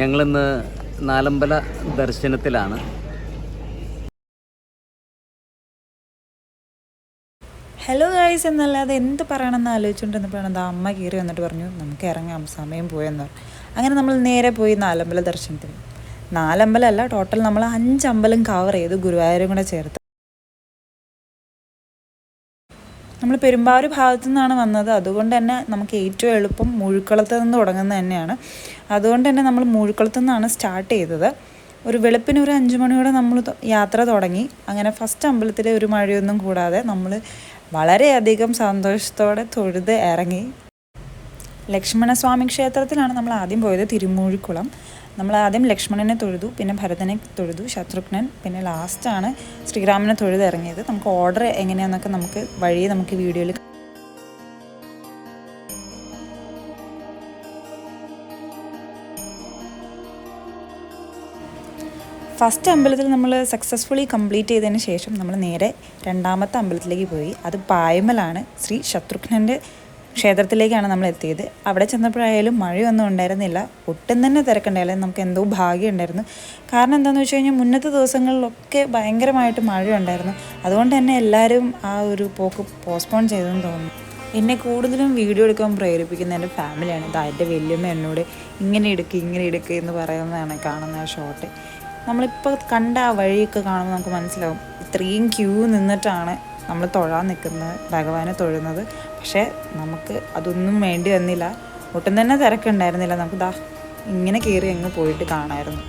ഞങ്ങളിന്ന് നാലമ്പല ദർശനത്തിലാണ്. Hello guys എന്നല്ലാതെ എന്ത് പറയണമെന്ന് ആലോചിച്ചുകൊണ്ടിരുന്നപ്പോഴാണ് എന്താ അമ്മ കയറി വന്നിട്ട് പറഞ്ഞു നമുക്ക് ഇറങ്ങാം സമയം പോയെന്ന് പറഞ്ഞു. അങ്ങനെ നമ്മൾ നേരെ പോയി നാലമ്പല ദർശനത്തിന്. നാലമ്പലമല്ല ടോട്ടൽ നമ്മൾ അഞ്ചമ്പലം കവർ ചെയ്തു ഗുരുവായൂരും കൂടെ ചേർത്ത്. നമ്മൾ പെരുമ്പാവൂർ ഭാഗത്തു നിന്നാണ് വന്നത്. അതുകൊണ്ട് തന്നെ നമുക്ക് ഏറ്റവും എളുപ്പം മുഴുക്കളത്ത് നിന്ന് തുടങ്ങുന്നത് തന്നെയാണ്. അതുകൊണ്ട് തന്നെ നമ്മൾ മുഴുക്കളത്ത് നിന്നാണ് സ്റ്റാർട്ട് ചെയ്തത്. ഒരു വെളുപ്പിന് ഒരു അഞ്ച് മണിയോടെ നമ്മൾ യാത്ര തുടങ്ങി. അങ്ങനെ ഫസ്റ്റ് അമ്പലത്തിലെ ഒരു മഴയൊന്നും കൂടാതെ നമ്മൾ വളരെയധികം സന്തോഷത്തോടെ തൊഴുത് ഇറങ്ങി. ലക്ഷ്മണസ്വാമി ക്ഷേത്രത്തിലാണ് നമ്മൾ ആദ്യം പോയത് തിരുമൂഴിക്കുളം. നമ്മൾ ആദ്യം ലക്ഷ്മണനെ തൊഴുതു പിന്നെ ഭരതനെ തൊഴുതു ശത്രുഘ്നൻ പിന്നെ ലാസ്റ്റാണ് ശ്രീരാമനെ തൊഴുത് ഇറങ്ങിയത്. നമുക്ക് ഓർഡർ എങ്ങനെയാണെന്നൊക്കെ നമുക്ക് വഴിയെ നമുക്ക് വീഡിയോയിൽ ഫസ്റ്റ് അമ്പലത്തിൽ നമ്മൾ സക്സസ്ഫുള്ളി കംപ്ലീറ്റ് ചെയ്തതിന് ശേഷം നമ്മൾ നേരെ രണ്ടാമത്തെ അമ്പലത്തിലേക്ക് പോയി. അത് പായ്മലാണ് ശ്രീ ശത്രുഘ്നന്റെ ക്ഷേത്രത്തിലേക്കാണ് നമ്മൾ എത്തിയത്. അവിടെ ചെന്നപ്പോഴായാലും മഴയൊന്നും ഉണ്ടായിരുന്നില്ല. ഒട്ടും തന്നെ തിരക്കുണ്ടായില്ല. നമുക്ക് എന്തോ ഭാഗ്യം ഉണ്ടായിരുന്നു. കാരണം എന്താണെന്ന് വെച്ച് കഴിഞ്ഞാൽ മുന്നത്തെ ദിവസങ്ങളിലൊക്കെ ഭയങ്കരമായിട്ട് മഴയുണ്ടായിരുന്നു. അതുകൊണ്ട് തന്നെ എല്ലാവരും ആ ഒരു പോക്ക് പോസ്റ്റ്പോൺ ചെയ്തെന്ന് തോന്നുന്നു. എന്നെ കൂടുതലും വീഡിയോ എടുക്കാൻ പ്രേരിപ്പിക്കുന്ന എന്റെ ഫാമിലിയാണ്. ഇതാ എന്റെ വല്യമ്മ എന്നോട് ഇങ്ങനെ എടുക്കുക ഇങ്ങനെ എടുക്കുക എന്ന് പറയുന്നതാണ് കാണുന്ന ആ ഷോട്ട് നമ്മളിപ്പോൾ കണ്ട ആ വഴിയൊക്കെ കാണുമ്പോൾ നമുക്ക് മനസ്സിലാവും. ഇത്രയും ക്യൂ നിന്നിട്ടാണ് നമ്മൾ തൊഴാൻ നിൽക്കുന്നത് ഭഗവാനെ തൊഴുന്നത്. പക്ഷേ നമുക്ക് അതൊന്നും വേണ്ടി വന്നില്ല. ഒട്ടും തന്നെ തിരക്കുണ്ടായിരുന്നില്ല. നമുക്ക് ദാ ഇങ്ങനെ കയറി അങ്ങ് പോയിട്ട് കാണാമായിരുന്നു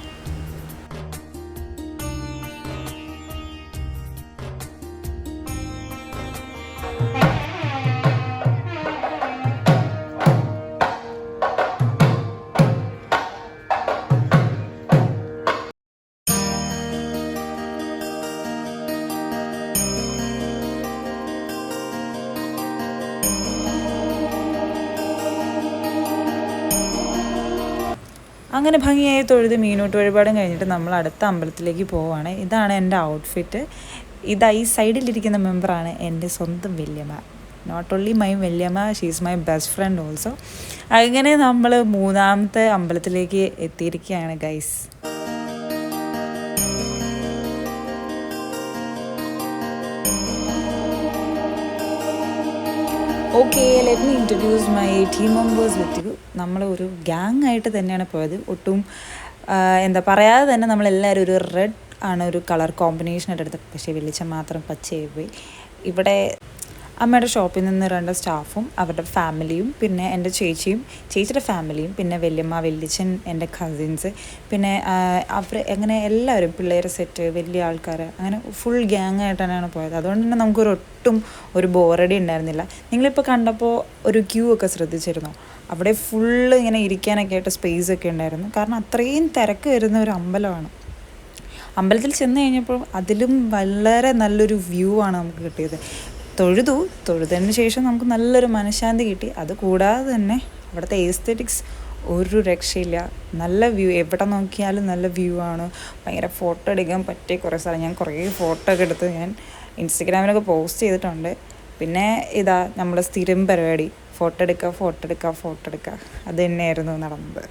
അങ്ങനെ ഭംഗിയായി തൊഴുത് മീനോട്ട് വഴിപാടും കഴിഞ്ഞിട്ട് നമ്മൾ അടുത്ത അമ്പലത്തിലേക്ക് പോവുകയാണ്. ഇതാണ് എന്റെ ഔട്ട്ഫിറ്റ് ഇതാ ഈ സൈഡിലിരിക്കുന്ന മെമ്പറാണ് എന്റെ സ്വന്തം വല്യമ്മ. നോട്ട് ഓൺലി മൈ വല്യമ്മ she's my best friend also അങ്ങനെ നമ്മൾ മൂന്നാമത്തെ അമ്പലത്തിലേക്ക് എത്തിയിരിക്കുകയാണ് guys okay let me introduce my team members with you നമ്മൾ ഒരു ഗ്യാങ് ആയിട്ട് തന്നെയാണ് പോയത്. ഒട്ടും എന്താ പറയാതെ തന്നെ നമ്മളെല്ലാവരും ഒരു റെഡ് ആണ് ഒരു കളർ കോമ്പിനേഷൻ എടുത്തത്. പക്ഷേ വെളിച്ചം മാത്രം പച്ചയായി പോയി. ഇവിടെ അമ്മയുടെ ഷോപ്പിൽ നിന്ന് രണ്ട് സ്റ്റാഫും അവരുടെ ഫാമിലിയും പിന്നെ എന്റെ ചേച്ചിയും ചേച്ചിയുടെ ഫാമിലിയും പിന്നെ വല്യമ്മ വല്യച്ഛൻ എന്റെ കസിൻസ് പിന്നെ അവർ അങ്ങനെ എല്ലാവരും പിള്ളേരെ സെറ്റ് വലിയ ആൾക്കാർ അങ്ങനെ ഫുൾ ഗ്യാങ് ആയിട്ടാണ് പോയത്. അതുകൊണ്ട് തന്നെ നമുക്കൊരു ഒട്ടും ഒരു ബോറടി ഉണ്ടായിരുന്നില്ല. നിങ്ങളിപ്പോൾ കണ്ടപ്പോൾ ഒരു ക്യൂ ഒക്കെ ശ്രദ്ധിച്ചിരുന്നോ. അവിടെ ഫുള്ള് ഇങ്ങനെ ഇരിക്കാനൊക്കെ ആയിട്ട് സ്പേസ് ഒക്കെ ഉണ്ടായിരുന്നു. കാരണം അത്രയും തിരക്ക് വരുന്ന ഒരു അമ്പലമാണ്. അമ്പലത്തിൽ ചെന്ന് കഴിഞ്ഞപ്പോൾ അതിലും വളരെ നല്ലൊരു വ്യൂ ആണ് നമുക്ക് കിട്ടിയത്. തൊഴുതു. തൊഴുതതിന് ശേഷം നമുക്ക് നല്ലൊരു മനഃശാന്തി കിട്ടി. അത് കൂടാതെ തന്നെ അവിടുത്തെ എസ്തെറ്റിക്സ് ഒരു രക്ഷയില്ല. നല്ല വ്യൂ എവിടെ നോക്കിയാലും നല്ല വ്യൂ ആണ്. ഭയങ്കര ഫോട്ടോ എടുക്കാൻ പറ്റിയ കുറേ സ്ഥലം. ഞാൻ കുറേ ഫോട്ടോ ഒക്കെ എടുത്ത് ഞാൻ ഇൻസ്റ്റഗ്രാമിലൊക്കെ പോസ്റ്റ് ചെയ്തിട്ടുണ്ട്. പിന്നെ ഇതാ നമ്മുടെ സ്ഥിരം പരിപാടി. ഫോട്ടോ എടുക്കുക ഫോട്ടോ എടുക്കുക ഫോട്ടോ എടുക്കുക. അത് തന്നെയായിരുന്നു നടന്നത്.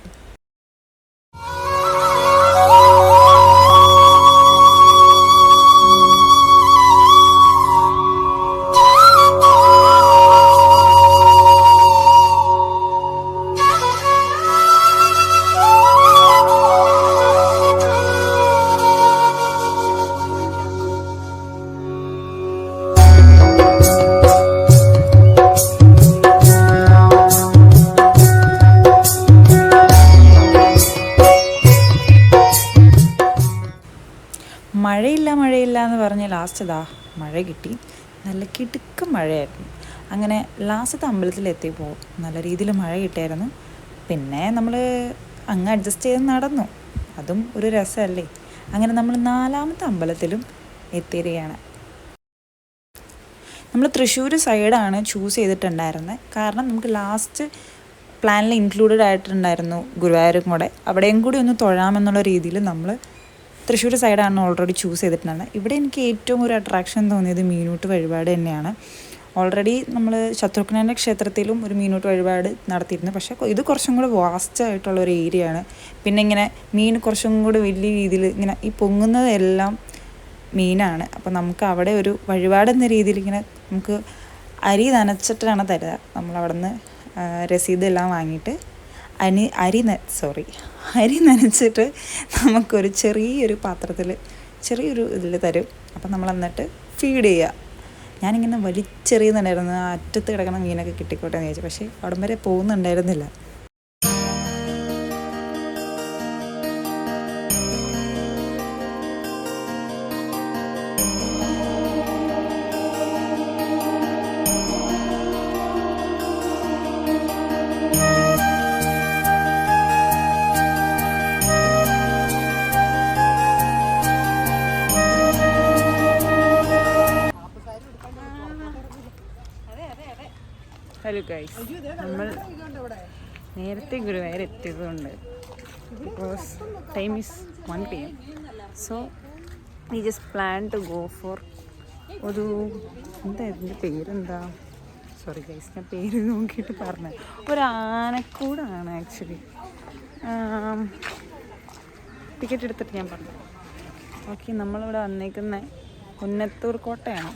എന്ന് പറഞ്ഞ് ലാസ്റ്റ് ഇതാ മഴ കിട്ടി. നല്ല കിടുക്കം മഴയായിരുന്നു. അങ്ങനെ ലാസ്റ്റ് അമ്പലത്തിലെത്തിയപ്പോൾ നല്ല രീതിയിൽ മഴ കിട്ടിയായിരുന്നു. പിന്നെ നമ്മൾ അങ്ങ് അഡ്ജസ്റ്റ് ചെയ്ത് നടന്നു. അതും ഒരു രസമല്ലേ അങ്ങനെ നമ്മൾ നാലാമത്തെ അമ്പലത്തിലും എത്തിയിരിക്കുകയാണ്. നമ്മൾ തൃശ്ശൂർ സൈഡാണ് ചൂസ് ചെയ്തിട്ടുണ്ടായിരുന്നത് കാരണം നമുക്ക് ലാസ്റ്റ് പ്ലാനിൽ ഇൻക്ലൂഡഡ് ആയിട്ടുണ്ടായിരുന്നു ഗുരുവായൂരും കൂടെ അവിടെയും കൂടി ഒന്ന് തൊഴാമെന്നുള്ള രീതിയിൽ നമ്മൾ തൃശ്ശൂർ സൈഡാണ് ഓൾറെഡി ചൂസ് ചെയ്തിട്ടുണ്ടായിരുന്നത് ഇവിടെ എനിക്ക് ഏറ്റവും ഒരു അട്രാക്ഷൻ തോന്നിയത് മീനൂട്ട് വഴിപാട് തന്നെയാണ്. ഓൾറെഡി നമ്മൾ ശത്രുഘ്നന്റെ ക്ഷേത്രത്തിലും ഒരു മീനൂട്ട് വഴിപാട് നടത്തിയിരുന്നു. പക്ഷേ ഇത് കുറച്ചും കൂടെ വാസ്റ്റ് ആയിട്ടുള്ള ഒരു ഏരിയ ആണ്. പിന്നെ ഇങ്ങനെ മീൻ കുറച്ചും കൂടി വലിയ രീതിയിൽ ഇങ്ങനെ ഈ പൊങ്ങുന്നതെല്ലാം മീനാണ്. അപ്പോൾ നമുക്ക് അവിടെ ഒരു വഴിപാടെന്ന രീതിയിൽ ഇങ്ങനെ നമുക്ക് അരി നനച്ചിട്ടാണ് തരുക. നമ്മളവിടെ നിന്ന് രസീതെല്ലാം വാങ്ങിയിട്ട് അനി അരി സോറി അരി നനച്ചിട്ട് നമുക്കൊരു ചെറിയൊരു പാത്രത്തിൽ ചെറിയൊരു ഇതിൽ തരും. അപ്പം നമ്മൾ എന്നിട്ട് ഫീഡ് ചെയ്യുക ഞാനിങ്ങനെ വലിച്ചെറിയുന്നുണ്ടായിരുന്നു. ആ അറ്റത്ത് കിടക്കണ മീനൊക്കെ കിട്ടിക്കോട്ടെ എന്ന് ചോദിച്ചു പക്ഷേ അവിടം വരെ പോകുന്നുണ്ടായിരുന്നില്ല. ഗൈസ് നമ്മൾ നേരത്തെ Guruvayur എത്തിയതുകൊണ്ട്. Because time is one P M so we just plan to go for ഒരു എന്താ ഇതിന്റെ പേരെന്താ? സോറി ഗൈസ് ഞാൻ പേര് നോക്കിയിട്ട് പറഞ്ഞത് ഒരു ആനക്കൂടാണ് ആക്ച്വലി ടിക്കറ്റ് എടുത്തിട്ട് ഞാൻ പറഞ്ഞു. ഓക്കെ നമ്മളിവിടെ വന്നേക്കുന്ന ഉന്നത്തൂർ കോട്ടയാണ്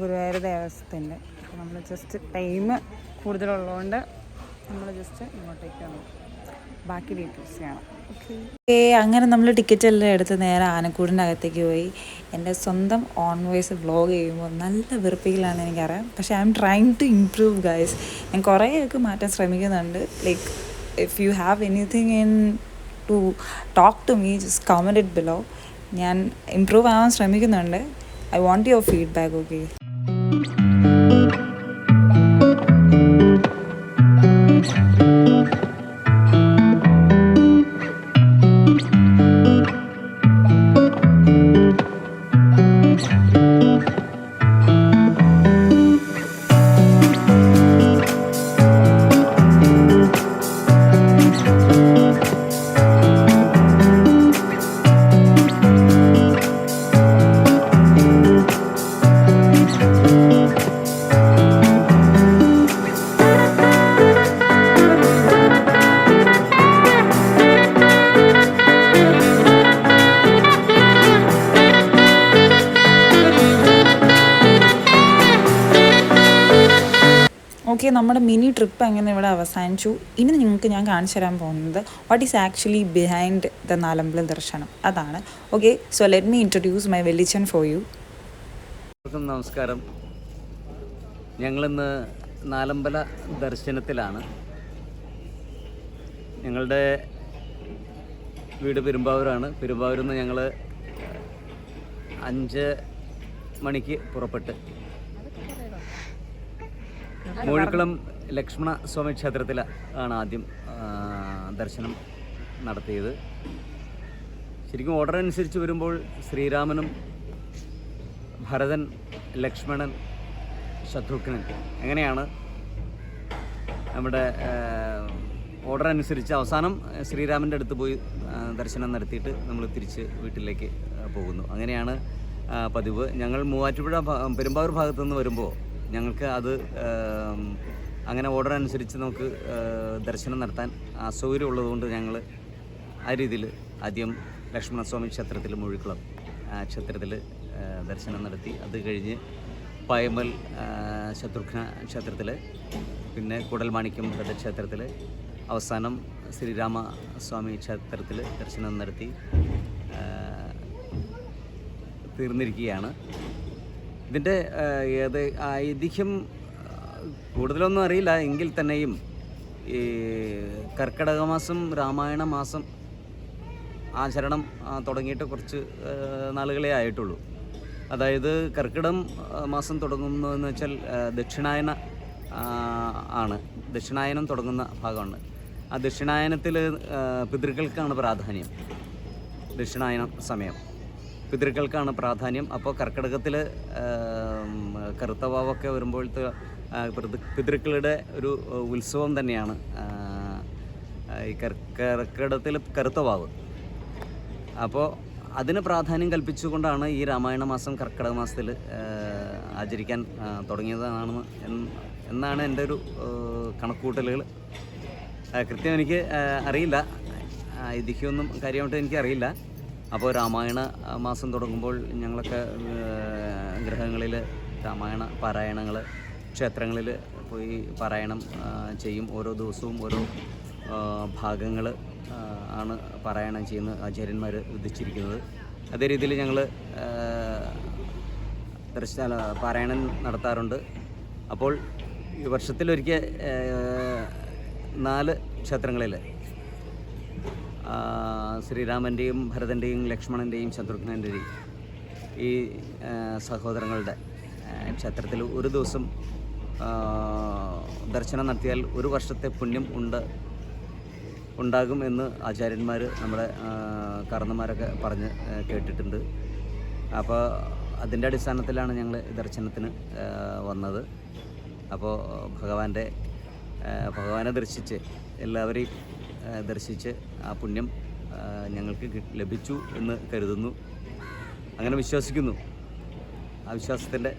ഗുരുവായൂർ ദേവസ്ഥത്തിന്റെ അപ്പോൾ നമ്മൾ ജസ്റ്റ് ടൈം കൂടുതലുള്ളതുകൊണ്ട് നമ്മൾ ജസ്റ്റ് ഇങ്ങോട്ടേക്ക് വന്നു. ബാക്കി ഡീറ്റെയിൽസ് ചെയ്യണം ഓക്കെ അങ്ങനെ നമ്മൾ ടിക്കറ്റ് എല്ലാം എടുത്ത് നേരെ ആനക്കൂടിന്റെ അകത്തേക്ക് പോയി. എന്റെ സ്വന്തം ഓൺ വോയിസ് വ്ളോഗ് ചെയ്യുമ്പോൾ നല്ല വെറുപ്പിക്കലാണെന്ന് എനിക്കറിയാം. പക്ഷേ I'm trying to improve guys ഞാൻ കുറേയൊക്കെ മാറ്റാൻ ശ്രമിക്കുന്നുണ്ട്. Like if you have anything in to talk to me just comment it below ഞാൻ ഇമ്പ്രൂവ് ആവാൻ ശ്രമിക്കുന്നുണ്ട്. I want your feedback okay നമ്മുടെ മിനി ട്രിപ്പ് അങ്ങനെ ഇവിടെ അവസാനിച്ചു. ഇനി നിങ്ങൾക്ക് ഞാൻ കാണിച്ചു തരാൻ പോകുന്നത് what is actually behind the നാലമ്പല ദർശനം അതാണ്. Okay so let me introduce my വെല്ലിച്ചൻ for you നമസ്കാരം. ഞങ്ങളിന്ന് നാലമ്പല ദർശനത്തിലാണ്. ഞങ്ങളുടെ വീട് പെരുമ്പാവൂരാണ്. പെരുമ്പാവൂരിൽ നിന്ന് ഞങ്ങൾ അഞ്ച് മണിക്ക് പുറപ്പെട്ട്. മൂഴിക്കുളം ലക്ഷ്മണ സ്വാമി ക്ഷേത്രത്തിൽ ആണ് ആദ്യം ദർശനം നടത്തിയത്. ശരിക്കും ഓർഡർ അനുസരിച്ച് വരുമ്പോൾ ശ്രീരാമനും ഭരതൻ ലക്ഷ്മണൻ ശത്രുഘ്നൻ അങ്ങനെയാണ് നമ്മുടെ ഓർഡർ അനുസരിച്ച് അവസാനം ശ്രീരാമന്റെ അടുത്ത് പോയി ദർശനം നടത്തിയിട്ട് നമ്മൾ തിരിച്ച് വീട്ടിലേക്ക് പോകുന്നു. അങ്ങനെയാണ് പതിവ്. ഞങ്ങൾ മൂവാറ്റുപുഴ പെരുമ്പാവൂർ ഭാഗത്തുനിന്ന് വരുമ്പോൾ ഞങ്ങൾക്ക് അത് അങ്ങനെ ഓർഡർ അനുസരിച്ച് നമുക്ക് ദർശനം നടത്താൻ അസൗകര്യം ഉള്ളതുകൊണ്ട് ഞങ്ങൾ ആ രീതിയിൽ ആദ്യം ലക്ഷ്മണസ്വാമി ക്ഷേത്രത്തിൽ മുഴുക്കുളം ആ ക്ഷേത്രത്തിൽ ദർശനം നടത്തി. അത് കഴിഞ്ഞ് പയമൽ ശത്രുഘ്ന ക്ഷേത്രത്തിൽ പിന്നെ കുടൽമാണിക്യം ക്ഷേത്രത്തിൽ അവസാനം ശ്രീരാമസ്വാമി ക്ഷേത്രത്തിൽ ദർശനം നടത്തി തീർന്നിരിക്കുകയാണ്. ഇതിന്റെ ഏത് ഐതിഹ്യം കൂടുതലൊന്നും അറിയില്ല. എങ്കിൽ തന്നെയും ഈ കർക്കിടക മാസം രാമായണ മാസം ആചരണം തുടങ്ങിയിട്ട് കുറച്ച് നാളുകളെ ആയിട്ടുള്ളൂ. അതായത് കർക്കിടം മാസം തുടങ്ങുന്നതെന്ന് വെച്ചാൽ ദക്ഷിണായന ആണ്. ദക്ഷിണായനം തുടങ്ങുന്ന ഭാഗമാണ്. ആ ദക്ഷിണായനത്തിൽ പിതൃക്കൾക്കാണ് പ്രാധാന്യം. ദക്ഷിണായനം സമയം. പിതൃക്കൾക്കാണ് പ്രാധാന്യം. അപ്പോൾ കർക്കിടകത്തിൽ കറുത്തവാവൊക്കെ വരുമ്പോഴത്തെ പിതൃക്കളുടെ ഒരു ഉത്സവം തന്നെയാണ് ഈ കർ കറുത്തവാവ് കറുത്ത അപ്പോൾ അതിന് പ്രാധാന്യം കൽപ്പിച്ചുകൊണ്ടാണ് ഈ രാമായണ മാസം കർക്കിടക മാസത്തിൽ ആചരിക്കാൻ തുടങ്ങിയതാണെന്ന് എന്നാണ് എന്റെ ഒരു കണക്കുകൂട്ടലുകൾ കൃത്യം എനിക്ക് അറിയില്ല. ഐതിഹ്യമൊന്നും കാര്യമായിട്ട് എനിക്കറിയില്ല. അപ്പോൾ രാമായണ മാസം തുടങ്ങുമ്പോൾ ഞങ്ങളൊക്കെ ഗ്രഹങ്ങളിൽ രാമായണ പാരായണങ്ങൾ ക്ഷേത്രങ്ങളിൽ പോയി പാരായണം ചെയ്യും. ഓരോ ദിവസവും ഓരോ ഭാഗങ്ങൾ ആണ് പാരായണം ചെയ്യുന്ന ആചാര്യന്മാർ വിധിച്ചിരിക്കുന്നത്. അതേ രീതിയിൽ ഞങ്ങൾ ദർശന പാരായണം നടത്താറുണ്ട്. അപ്പോൾ ഈ വർഷത്തിലൊരിക്കൽ നാല് ക്ഷേത്രങ്ങളിൽ ശ്രീരാമന്റെയും ഭരതന്റെയും ലക്ഷ്മണന്റെയും ശത്രുഘ്നന്റെയും ഈ സഹോദരങ്ങളുടെ ക്ഷേത്രത്തിൽ ഒരു ദിവസം ദർശനം നടത്തിയാൽ ഒരു വർഷത്തെ പുണ്യം ഉണ്ട് ഉണ്ടാകും എന്ന് ആചാര്യന്മാർ നമ്മുടെ കാരണന്മാരൊക്കെ പറഞ്ഞ് കേട്ടിട്ടുണ്ട്. അപ്പോൾ അതിന്റെ അടിസ്ഥാനത്തിലാണ് ഞങ്ങൾ ദർശനത്തിന് വന്നത്. അപ്പോൾ ഭഗവാന്റെ ഭഗവാനെ ദർശിച്ച് എല്ലാവരെയും ദർശിച്ച് ആ പുണ്യം ഞങ്ങൾക്ക് ലഭിച്ചു എന്ന് കരുതുന്നു. അങ്ങനെ വിശ്വസിക്കുന്നു. ആ വിശ്വാസത്തിന്റെ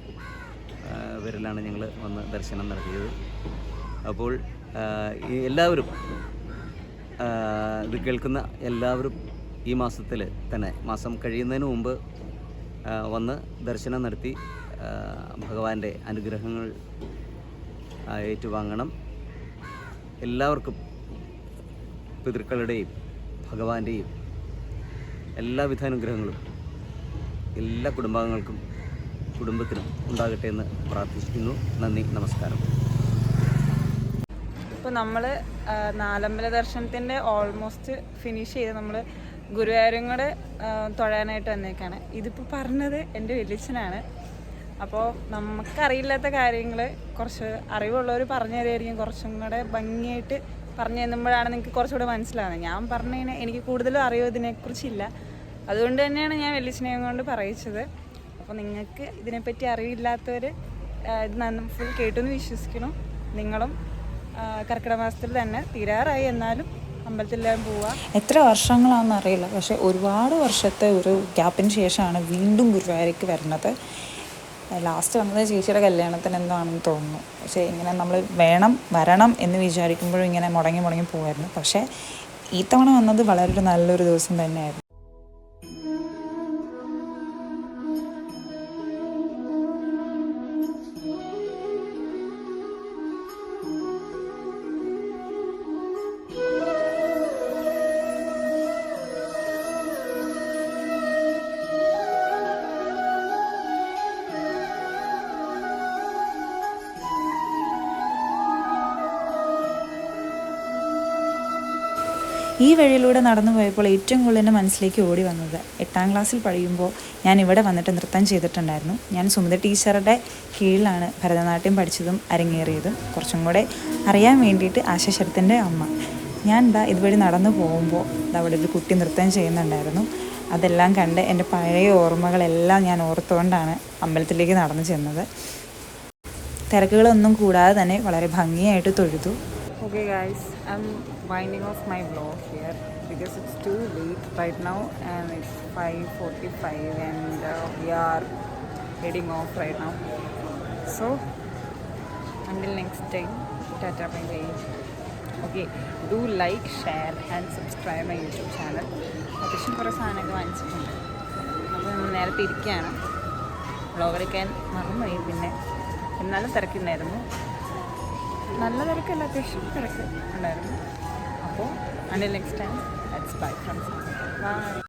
പേരിലാണ് ഞങ്ങൾ വന്ന് ദർശനം നടത്തിയത്. അപ്പോൾ എല്ലാവരും ഇത് കേൾക്കുന്ന എല്ലാവരും ഈ മാസത്തിൽ തന്നെ മാസം കഴിയുന്നതിന് മുമ്പ് വന്ന് ദർശനം നടത്തി ഭഗവാന്റെ അനുഗ്രഹങ്ങൾ ഏറ്റുവാങ്ങണം. എല്ലാവർക്കും പിതൃക്കളുടെയും ഭഗവാന്റെയും എല്ലാവിധ അനുഗ്രഹങ്ങളും എല്ലാ കുടുംബാംഗങ്ങൾക്കും കുടുംബത്തിനും ഉണ്ടാകട്ടെ എന്ന് പ്രാർത്ഥിക്കുന്നു നന്ദി നമസ്കാരം. ഇപ്പോൾ നമ്മൾ നാലമ്പല ദർശനത്തിന്റെ ഓൾമോസ്റ്റ് ഫിനിഷ് ചെയ്ത് നമ്മൾ ഗുരുവായൂരും കൂടെ തൊഴാനായിട്ട് വന്നേക്കാണ്. ഇതിപ്പോൾ പറഞ്ഞത് എന്റെ വെല്ലിച്ചനാണ് അപ്പോൾ നമുക്കറിയില്ലാത്ത കാര്യങ്ങൾ കുറച്ച് അറിവുള്ളവർ പറഞ്ഞു തരുമായിരിക്കും. കുറച്ചും കൂടെ ഭംഗിയായിട്ട് പറഞ്ഞു തന്നുമ്പോഴാണ് നിങ്ങൾക്ക് കുറച്ചുകൂടെ മനസ്സിലാവുന്നത്. ഞാൻ പറഞ്ഞതിന് എനിക്ക് കൂടുതലും അറിയോ ഇതിനെക്കുറിച്ചില്ല. അതുകൊണ്ട് തന്നെയാണ് ഞാൻ വലിയ സ്നേഹം കൊണ്ട് പറയിച്ചത്. അപ്പോൾ നിങ്ങൾക്ക് ഇതിനെപ്പറ്റി അറിവില്ലാത്തവർ ഇത് ഫുൾ കേട്ടെന്ന് വിശ്വസിക്കണം നിങ്ങളും കർക്കിടക മാസത്തിൽ തന്നെ തീരാറായി. എന്നാലും അമ്പലത്തിലെല്ലാം പോവുക എത്ര വർഷങ്ങളാണെന്ന് അറിയില്ല പക്ഷേ ഒരുപാട് വർഷത്തെ ഒരു ഗ്യാപ്പിന് ശേഷമാണ് വീണ്ടും ഗുരുവായൂരേക്ക് വരുന്നത് ലാസ്റ്റ് വന്നത് ചേച്ചിയുടെ കല്യാണത്തിന് എന്താണെന്ന് തോന്നുന്നു. പക്ഷേ ഇങ്ങനെ നമ്മൾ വേണം വരണം എന്ന് വിചാരിക്കുമ്പോഴും ഇങ്ങനെ മുടങ്ങി മുടങ്ങി പോകുമായിരുന്നു പക്ഷേ ഈ തവണ വന്നത് വളരെ നല്ലൊരു ദിവസം തന്നെയായിരുന്നു. ഈ വഴിയിലൂടെ നടന്നു പോയപ്പോൾ ഏറ്റവും കൂടുതൽ എന്റെ മനസ്സിലേക്ക് ഓടി വന്നത്. എട്ടാം ക്ലാസ്സിൽ പഠിക്കുമ്പോൾ ഞാൻ ഇവിടെ വന്നിട്ട് നൃത്തം ചെയ്തിട്ടുണ്ടായിരുന്നു. ഞാൻ സുമിത ടീച്ചറുടെ കീഴിലാണ് ഭരതനാട്യം പഠിച്ചതും അരങ്ങേറിയതും. കുറച്ചും കൂടെ അറിയാൻ വേണ്ടിയിട്ട് ആശാശരത്തിന്റെ അമ്മ. ഞാൻ ഇതാ ഇതുവഴി നടന്നു പോകുമ്പോൾ അവിടെ ഒരു കുട്ടി നൃത്തം ചെയ്യുന്നുണ്ടായിരുന്നു. അതെല്ലാം കണ്ട് എന്റെ പഴയ ഓർമ്മകളെല്ലാം ഞാൻ ഓർത്തുകൊണ്ടാണ് അമ്പലത്തിലേക്ക് നടന്നു ചെന്നത്. തിരക്കുകളൊന്നും കൂടാതെ തന്നെ വളരെ ഭംഗിയായിട്ട് തൊഴുതു. Okay guys I'm winding off my here because it's too late right now and it's 5:45 and uh, we are heading off right now. So until next time, tata bye bye. Okay, do like, share and subscribe my YouTube channel. അത്യാവശ്യം കുറേ സാധനമൊക്കെ വാങ്ങിച്ചിട്ടുണ്ട് അപ്പോൾ നമ്മൾ നേരത്തെ ഇരിക്കുകയാണ് vlog എടുക്കാൻ മറന്നുപോയി പിന്നെ എന്നാലും തിരക്കുണ്ടായിരുന്നു നല്ല തിരക്കല്ല അത്യാവശ്യം തിരക്ക് ഉണ്ടായിരുന്നു അപ്പോൾ അതിന്റെ നെക്സ്റ്റ് ടൈം 来看拜拜